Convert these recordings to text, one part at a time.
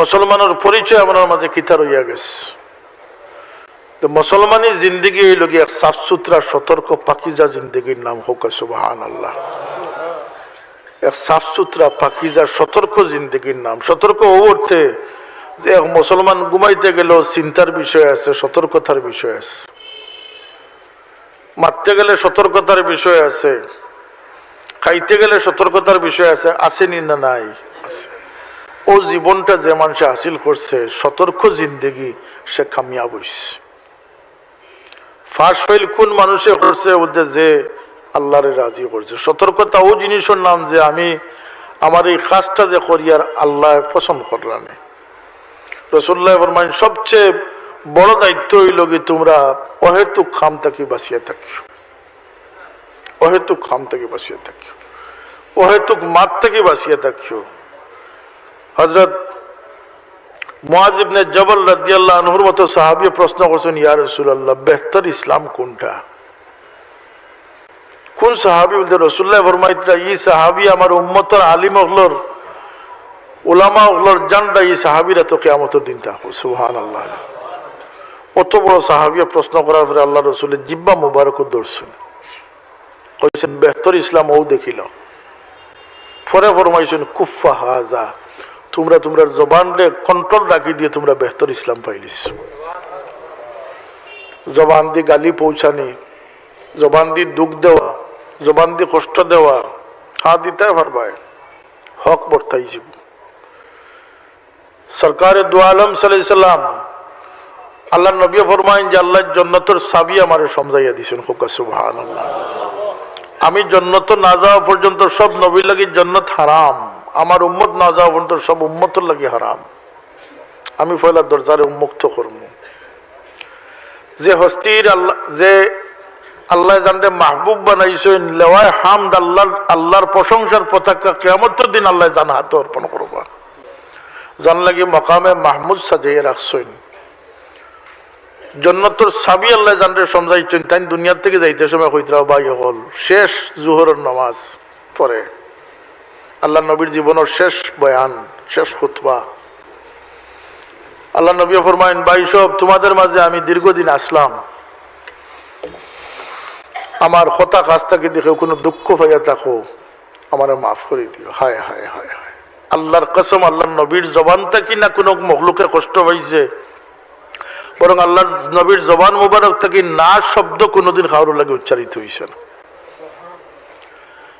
মুসলমানের পরিচয় আমার মাঝে কিতা রইয়া গেছে। তো মুসলমানি জিন্দগি গিয়া সাফ সুতরা, সতর্ক, পাকিজা জিন্দগির নাম হোক সুবাহান আল্লাহ এক সাফ সুতরা, পাকিজা, সতর্ক জিন্দগির নাম। সতর্ক ও অর্থে যে এক মুসলমান ঘুমাইতে গেলেও চিন্তার বিষয় আছে, সতর্কতার বিষয় আছে। মারতে গেলে সতর্কতার বিষয় আছে, খাইতে গেলে সতর্কতার বিষয় আছে, আসেনি না নাই? আছে। ও জীবনটা যে মানুষ হাসিল করছে, সতর্ক জিন্দগি সে কামিয়াব হইছে। ফাঁস ফাইল কোন মানুষে করছে ওদের যে আল্লাহরে রাজি করছে। সতর্কতা ও জিনিসের নাম যে আমি আমার এই কাজটা যে করি আর আল্লাহ পছন্দ করলাম রসুল্লাহ ফরমান সবচেয়ে বড় দায়িত্ব হইল কি তোমরা অহেতুক খাম থাকি বাঁচিয়ে থাকি অহেতুক খাম থেকে বাঁচিয়ে থাকি অহেতুক মাত থেকে বাঁচিয়ে থাকিও। হজরত মুআজিবনে জবল রাদিয়াল্লাহু আনহুর মতো সাহাবী প্রশ্ন করছেন, ইয়া রাসূলুল্লাহ, বেহতর ইসলাম কোনটা? কোন সাহাবী বলতে, রাসূলুল্লাহ ফরমাইতরা ই সাহাবী আমার উম্মতর আলিম হলর উলামা হলর জানডা এই সাহাবীরা তো কিয়ামতের দিন থাকো সুবহানাল্লাহ। অত বড় সাহাবিয়া প্রশ্ন করার পরে আল্লাহ রসুলের জিব্বা মুবারক দর্শন কইছেন, বেহতর ইসলাম ও দেখিল। পরে ফরমাইছেন কুফা হাজা তোমরা তোমরা জবানরে কন্ট্রোল রাখি দিয়ে তোমরা বেহতর ইসলাম পাইলিস জবান দিয়ে গালি পৌঁছানি, জবান দিয়ে দুঃখ দেওয়া, জবান দিয়ে কষ্ট দেওয়া হা দিতে পারবায় হক বর্তাই যাব দু আলম সাল্লাম আল্লাহ নবী ফরমাইন যে আল্লাহ জন্নতর সাবি আমারে সমঝাইয়া দিছেন আমি জন্নত না যাওয়া পর্যন্ত সব নবীর লাগি জন্নত হারাম। আমার উম্মত না যাওয়া পর্যন্ত সব উম্মতর লাগি হারাম। আমি পয়লা দরজারে উন্মুক্ত করব। যে হস্তির আল্লাহ যে আল্লাহ জানতে মাহবুব বানাইছেন লেওয়ায় হামদ আল্লাহ আল্লাহর প্রশংসার পতাকা কেমতের দিন আল্লাহ জান হাতে অর্পণ করবা। জান লাগি মকামে মাহমুদ সাজিয়ে রাখছেন। জন্নতর সাবি আল্লাহ জানতে সমঝাইছেন তাই দুনিয়ার থেকে যাইতে সময় কইতরা ভাই হল। শেষ জুহরের নামাজ পরে। আল্লাহ নবীর জীবনের শেষ বয়ান, শেষ খুতবা। আল্লাহ নবী ফরমাইন ভাই সব তোমাদের মাঝে আমি দীর্ঘদিন আসলাম। আমার হতা কাজটাকে দেখে কোনো দুঃখ হইয়া থাকো, আমার মাফ করে দিও। হায় হায় হায় হায়। আল্লাহর কসম, আল্লাহ নবীর জবানটা কি না কোনো মখলুকে কষ্ট হয়েছে বরং আল্লাহ নবীর জবান মুবারক থেকে না শব্দ কোনোদিন খাওয়ার লাগে উচ্চারিত হয়েছে না।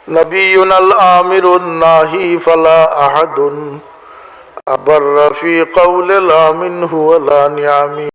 نبينا الآمر الناهي فلا أحد أبر في قول لا منه ولا نعم.